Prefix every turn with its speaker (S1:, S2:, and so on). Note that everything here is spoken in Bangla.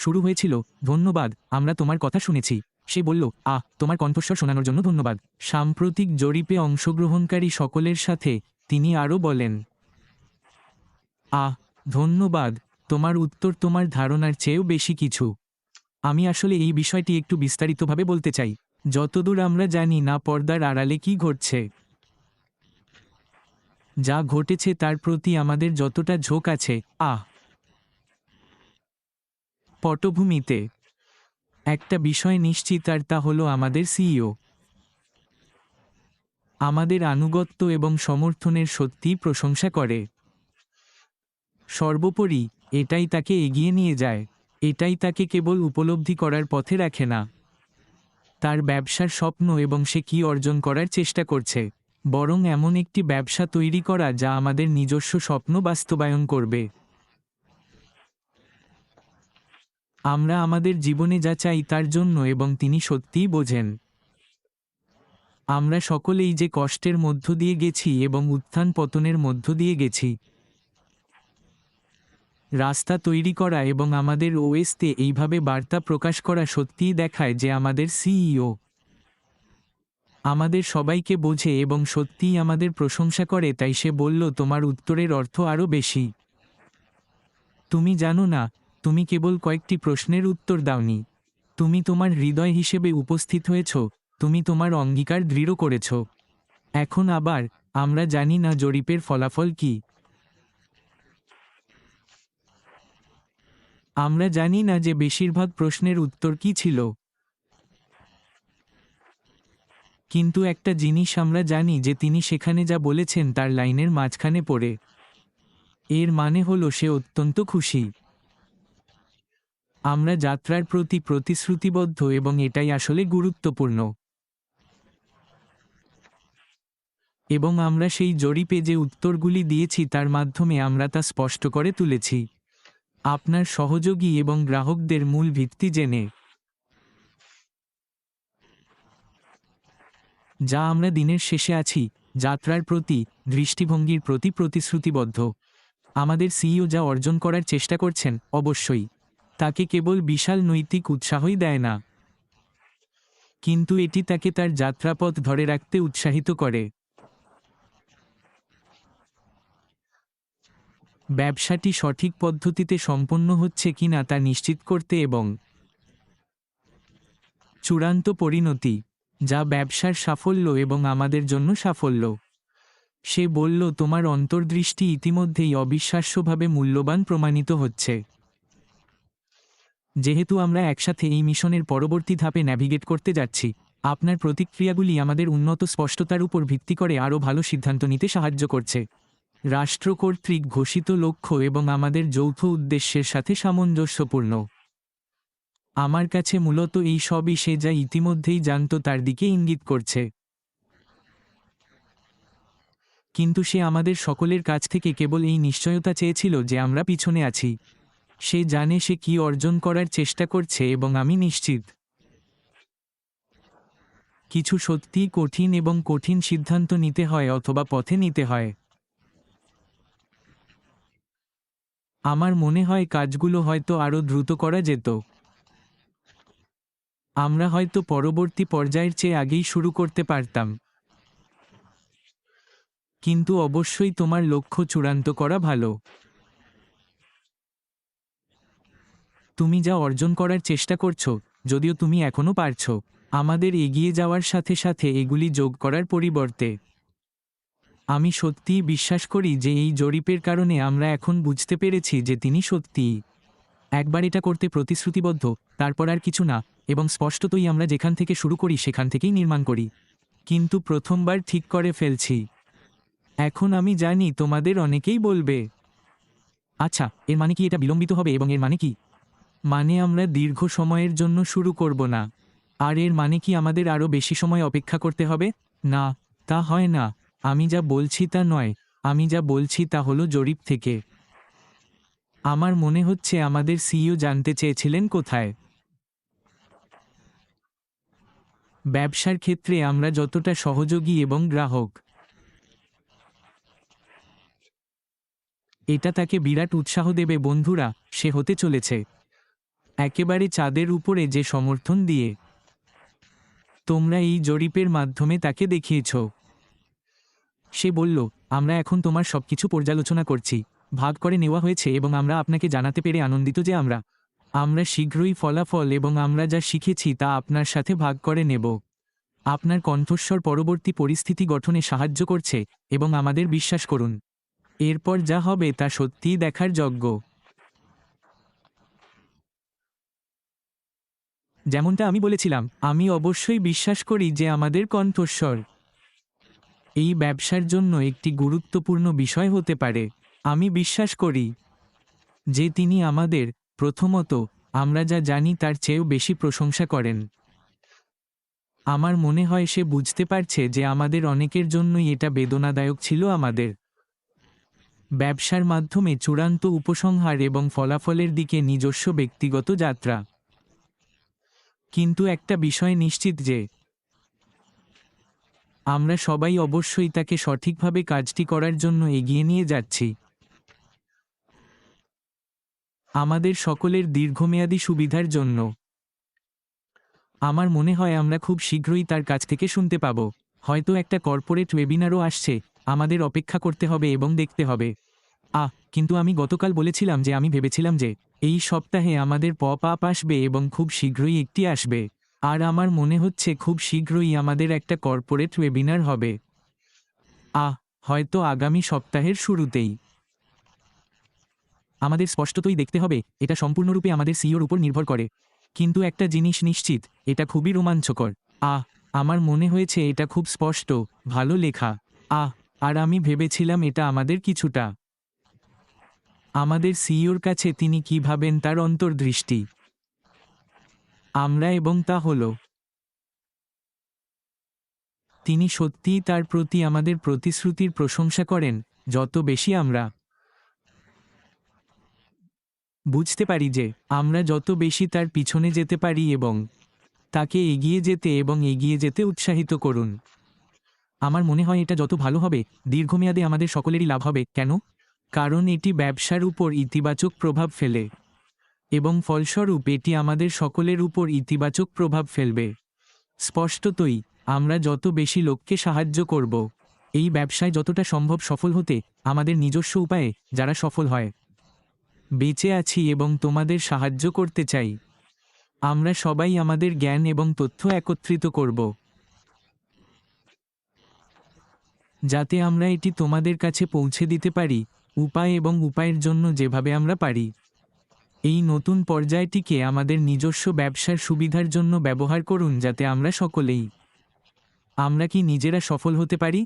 S1: শুরু হয়েছিল, ধন্যবাদ, আমরা তোমার কথা শুনেছি। সে বলল, আহ, তোমার কণ্ঠস্বর শোনানোর জন্য ধন্যবাদ। সাম্প্রতিক জরিপে অংশগ্রহণকারী সকলের সাথে তিনি আরও বলেন, আহ, ধন্যবাদ, তোমার উত্তর তোমার ধারণার চেয়েও বেশি কিছু। আমি আসলে এই বিষয়টি একটু বিস্তারিতভাবে বলতে চাই। যতদূর আমরা জানি না পর্দার আড়ালে কি ঘটছে। যা ঘটেছে তার প্রতি আমাদের যতটা ঝোঁক আছে, আহ পটভূমিতে। একটা বিষয় নিশ্চিত আর তা হলো আমাদের সিইও। আমাদের আনুগত্য এবং সমর্থনের সত্যিই প্রশংসা করে। সর্বোপরি, এটাই তাকে এগিয়ে নিয়ে যায়। এটাই তাকে কেবল উপলব্ধি করার পথে রাখে না। তার ব্যবসার স্বপ্ন এবং সে কি অর্জন করার চেষ্টা করছে। বরং এমন একটি ব্যবসা তৈরি করা যা আমাদের নিজস্ব স্বপ্ন বাস্তবায়ন করবে। আমরা আমাদের জীবনে যা চাই তার জন্য এবং তিনি সত্যিই বোঝেন। আমরা সকলেই যে কষ্টের মধ্য দিয়ে গেছি এবং উত্থান পতনের মধ্য দিয়ে গেছি। রাস্তা তৈরি করা এবং আমাদের ওএসতে এইভাবে বার্তা প্রকাশ করা সত্যিই দেখায় যে আমাদের সিইও আমাদের সবাইকে বোঝে এবং সত্যিই আমাদের প্রশংসা করে, তাই সে বলল, তোমার উত্তরের অর্থ আরও বেশি। তুমি জানো না তুমি কেবল কয়েকটি প্রশ্নের উত্তর দাওনি। তুমি তোমার হৃদয় হিসেবে উপস্থিত হয়েছ, তুমি তোমার অঙ্গীকার দৃঢ় করেছ। এখন আবার, আমরা জানি না জরিপের ফলাফল কি। আমরা জানি না যে বেশিরভাগ প্রশ্নের উত্তর কি ছিল। কিন্তু একটা জিনিস আমরা জানি যে তিনি সেখানে যা বলেছেন তার লাইনের মাঝখানে পড়ে। এর মানে হলো সে অত্যন্ত খুশি। আমরা যাত্রার প্রতি প্রতিশ্রুতিবদ্ধ এবং এটাই আসলে গুরুত্বপূর্ণ। এবং আমরা সেই জরিপে যে উত্তরগুলি দিয়েছি তার মাধ্যমে আমরা তা স্পষ্ট করে তুলেছি। আপনার সহযোগী এবং গ্রাহকদের মূল ভিত্তি জেনে। যা আমরা দিনের শেষে আছি, যাত্রার প্রতি, দৃষ্টিভঙ্গির প্রতি প্রতিশ্রুতিবদ্ধ। আমাদের সিইও যা অর্জন করার চেষ্টা করছেন, অবশ্যই। তাকে কেবল বিশাল নৈতিক উৎসাহই দেয় না। কিন্তু এটি তাকে তার যাত্রাপথ ধরে রাখতে উৎসাহিত করে। ব্যবসাটি সঠিক পদ্ধতিতে সম্পন্ন হচ্ছে কিনা তা নিশ্চিত করতে এবং চূড়ান্ত পরিণতি, যা ব্যবসার সাফল্য এবং আমাদের জন্য সাফল্য। সে বলল, তোমার অন্তর্দৃষ্টি ইতিমধ্যেই অবিশ্বাস্যভাবে মূল্যবান প্রমাণিত হচ্ছে। যেহেতু আমরা একসাথে এই মিশনের পরবর্তী ধাপে ন্যাভিগেট করতে যাচ্ছি, আপনার প্রতিক্রিয়াগুলি আমাদের উন্নত স্পষ্টতার উপর ভিত্তি করে আরও ভালো সিদ্ধান্ত নিতে সাহায্য করছে। রাষ্ট্র কর্তৃক ঘোষিত লক্ষ্য এবং আমাদের যৌথ উদ্দেশ্যের সাথে সামঞ্জস্যপূর্ণ। আমার কাছে মূলত এই সবই সে যা ইতিমধ্যেই জানত তার দিকে ইঙ্গিত করছে। কিন্তু সে আমাদের সকলের কাছ থেকে কেবল এই নিশ্চয়তা চেয়েছিল যে আমরা পিছনে আছি। সে জানে সে কি অর্জন করার চেষ্টা করছে এবং আমি নিশ্চিত। কিছু সত্যিই কঠিন এবং কঠিন সিদ্ধান্ত নিতে হয় অথবা পথে নিতে হয়। আমার মনে হয় কাজগুলো হয়তো আরও দ্রুত করা যেত। আমরা হয়তো পরবর্তী পর্যায়ের চেয়ে আগেই শুরু করতে পারতাম। কিন্তু অবশ্যই তোমার লক্ষ্য চূড়ান্ত করা ভালো। তুমি যা অর্জন করার চেষ্টা করছ, যদিও তুমি এখনও পারছ। আমাদের এগিয়ে যাওয়ার সাথে সাথে এগুলি যোগ করার পরিবর্তে। আমি সত্যিই বিশ্বাস করি যে এই জরিপের কারণে আমরা এখন বুঝতে পেরেছি যে তিনি সত্যিই। একবার এটা করতে প্রতিশ্রুতিবদ্ধ, তারপর আর কিছু না, এবং স্পষ্টতই আমরা যেখান থেকে শুরু করি সেখান থেকেই নির্মাণ করি। কিন্তু প্রথমবার ঠিক করে ফেলছি। এখন আমি জানি তোমাদের অনেকেই বলবে আচ্ছা এর মানে কি এটা বিলম্বিত হবে এবং এর মানে কি? মানে আমরা দীর্ঘ সময়ের জন্য শুরু করব না। আর এর মানে কি আমাদের আরও বেশি সময় অপেক্ষা করতে হবে? না, তা হয় না। আমি যা বলছি তা নয়। আমি যা বলছি তা হলো জরিপ থেকে। আমার মনে হচ্ছে আমাদের সিইও জানতে চেয়েছিলেন কোথায়? ব্যবসার ক্ষেত্রে আমরা যতটা সহযোগী এবং গ্রাহক, এটা তাকে বিরাট উৎসাহ দেবে। বন্ধুরা, সে হতে চলেছে। একেবারে চাঁদের উপরে যে সমর্থন দিয়ে। তোমরা এই জরিপের মাধ্যমে তাকে দেখিয়েছ। সে বলল, আমরা এখন তোমার সবকিছু পর্যালোচনা করছি। ভাগ করে নেওয়া হয়েছে এবং আমরা আপনাকে জানাতে পেরে আনন্দিত যে আমরা আমরা শীঘ্রই ফলাফল এবং আমরা যা শিখেছি তা আপনার সাথে ভাগ করে নেব। আপনার কণ্ঠস্বর পরবর্তী পরিস্থিতি গঠনে সাহায্য করছে এবং আমাদের বিশ্বাস করুন। এরপর যা হবে তা সত্যিই দেখার যোগ্য। যেমনটা আমি বলেছিলাম, আমি অবশ্যই বিশ্বাস করি যে আমাদের কণ্ঠস্বর এই ব্যবসার জন্য একটি গুরুত্বপূর্ণ বিষয় হতে পারে। আমি বিশ্বাস করি যে তিনি আমাদের, প্রথমত, আমরা যা জানি তার চেয়েও বেশি প্রশংসা করেন। আমার মনে হয় সে বুঝতে পারছে যে আমাদের অনেকের জন্যই এটা বেদনাদায়ক ছিল আমাদের। ব্যবসার মাধ্যমে চূড়ান্ত উপসংহার এবং ফলাফলের দিকে নিজস্ব ব্যক্তিগত যাত্রা। কিন্তু একটা বিষয় নিশ্চিত যে, আমরা সবাই অবশ্যই তাকে সঠিকভাবে কাজটি করার জন্য এগিয়ে নিয়ে যাচ্ছি। আমাদের সকলের দীর্ঘমেয়াদী সুবিধার জন্য। আমার মনে হয় আমরা খুব শীঘ্রই তার কাছ থেকে শুনতে পাব। হয়তো একটা কর্পোরেট ওয়েবিনারও আসছে, আমাদের অপেক্ষা করতে হবে এবং দেখতে হবে। আহ, কিন্তু আমি গতকাল বলেছিলাম যে, আমি ভেবেছিলাম যে এই সপ্তাহে আমাদের পপ আপ আসবে এবং খুব শীঘ্রই একটি আসবে। আর আমার মনে হচ্ছে খুব শীঘ্রই আমাদের একটা কর্পোরেট ওয়েবিনার হবে। আহ হয়তো আগামী সপ্তাহের শুরুতেই। আমাদের স্পষ্টতই দেখতে হবে, এটা সম্পূর্ণরূপে আমাদের সিওর উপর নির্ভর করে। কিন্তু একটা জিনিস নিশ্চিত, এটা খুবই রোমাঞ্চকর। আহ আমার মনে হয়েছে এটা খুব স্পষ্ট, ভালো লেখা। আহ আর আমি ভেবেছিলাম এটা আমাদের কিছুটা। আমাদের সিইওর কাছে তিনি কি ভাবেন তার অন্তর্দৃষ্টি। আমরা এবং তা হল। তিনি সত্যিই তার প্রতি আমাদের প্রতিশ্রুতির প্রশংসা করেন, যত বেশি আমরা। বুঝতে পারি যে, আমরা যত বেশি তার পিছনে যেতে পারি এবং তাকে এগিয়ে যেতে এবং এগিয়ে যেতে উৎসাহিত করুন। আমার মনে হয় এটা যত ভালো হবে, দীর্ঘমেয়াদে আমাদের সকলেরই লাভ হবে, কেন? কারণ এটি ব্যবসার উপর ইতিবাচক প্রভাব ফেলে। এবং ফলস্বরূপ এটি আমাদের সকলের উপর ইতিবাচক প্রভাব ফেলবে। স্পষ্টতই, আমরা যত বেশি লোককে সাহায্য করব, এই ব্যবসায় যতটা সম্ভব সফল হতে আমাদের নিজস্ব উপায়ে যারা সফল হয়। বেঁচে আছি এবং তোমাদের সাহায্য করতে চাই। আমরা সবাই আমাদের জ্ঞান এবং তথ্য একত্রিত করব। যাতে আমরা এটি তোমাদের কাছে পৌঁছে দিতে পারি উপায় এবং উপায়ের জন্য যেভাবে আমরা পারি। এই নতুন পর্যায়টিকে আমাদের নিজস্ব ব্যবসার সুবিধার জন্য ব্যবহার করুন যাতে আমরা সকলেই, আমরা কি নিজেরা সফল হতে পারি?